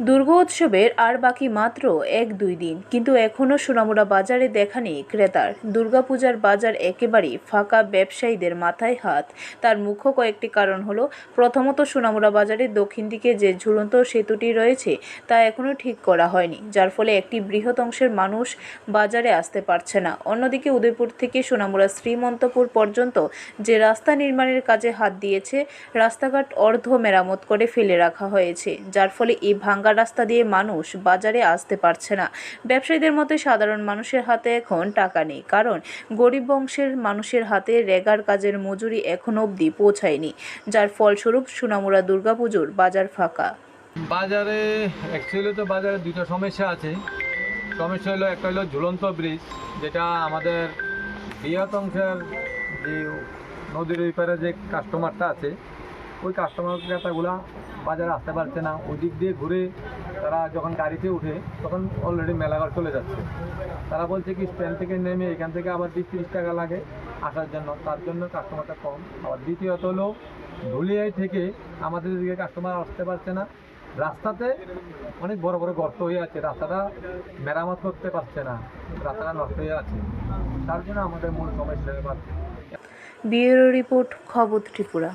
দুর্গোৎসবের আর বাকি মাত্র এক দুই দিন। কিন্তু এখনও সোনামুড়া বাজারে দেখা নেই ক্রেতার। দুর্গাপূজার বাজার একেবারেই ফাঁকা ব্যবসায়ীদের মাথায় হাত। তার মুখ্য কয়েকটি কারণ হলো, প্রথমত সোনামুড়া বাজারের দক্ষিণ দিকে যে ঝুলন্ত সেতুটি রয়েছে, তা এখনও ঠিক করা হয়নি, যার ফলে একটি বৃহৎ অংশের মানুষ বাজারে আসতে পারছে না। অন্যদিকে উদয়পুর থেকে সোনামুড়া শ্রীমন্তপুর পর্যন্ত যে রাস্তা নির্মাণের কাজে হাত দিয়েছে, রাস্তাঘাট অর্ধ মেরামত করে ফেলে রাখা হয়েছে, যার ফলে এই ভাঙ্গা রাস্তা দিয়ে মানুষ বাজারে আসতে পারছে না। ব্যবসায়ীদের মতে সাধারণ মানুষের হাতে এখন টাকা নেই। কারণ গরিব বংশের মানুষের হাতে রেগার কাজের মজুরি এখনও অবধি পৌঁছায়নি। যার ফলস্বরূপ সোনামুড়া দুর্গাপুজোর বাজার ফাঁকা। বাজারে অ্যাকচুয়ালি তো বাজারে দুটো সমস্যা আছে। সমস্যা হলো, একটা হলো ঝুলন্ত ব্রিজ যেটা আমাদের বৃহৎ অংশের যে নদীর ওই পারে যে কাস্টমারটা আছে, ওই কাস্টমার ক্রেতাগুলা বাজারে আসতে পারছে না ওই দিক দিয়ে ঘুরে তারা যখন গাড়িতে উঠে, তখন অলরেডি মেলাঘর চলে যাচ্ছে। তারা বলছে কি স্ট্যান্ড থেকে নেমে এখান থেকে আবার বিশ তিরিশ টাকা লাগে আসার জন্য, তার জন্য কাস্টমারটা কম। আবার দ্বিতীয়ত হলো ধুলিয়াই থেকে আমাদের এদিকে কাস্টমার আসতে পারছে না। রাস্তাতে অনেক বড় বড় গর্ত হয়ে আছে, রাস্তাটা মেরামত করতে পারছে না, রাস্তাটা নষ্ট হয়ে আছে। তার জন্য আমাদের মূল সমস্যা পাচ্ছে ব্যুরো রিপোর্ট, খবর ত্রিপুরা।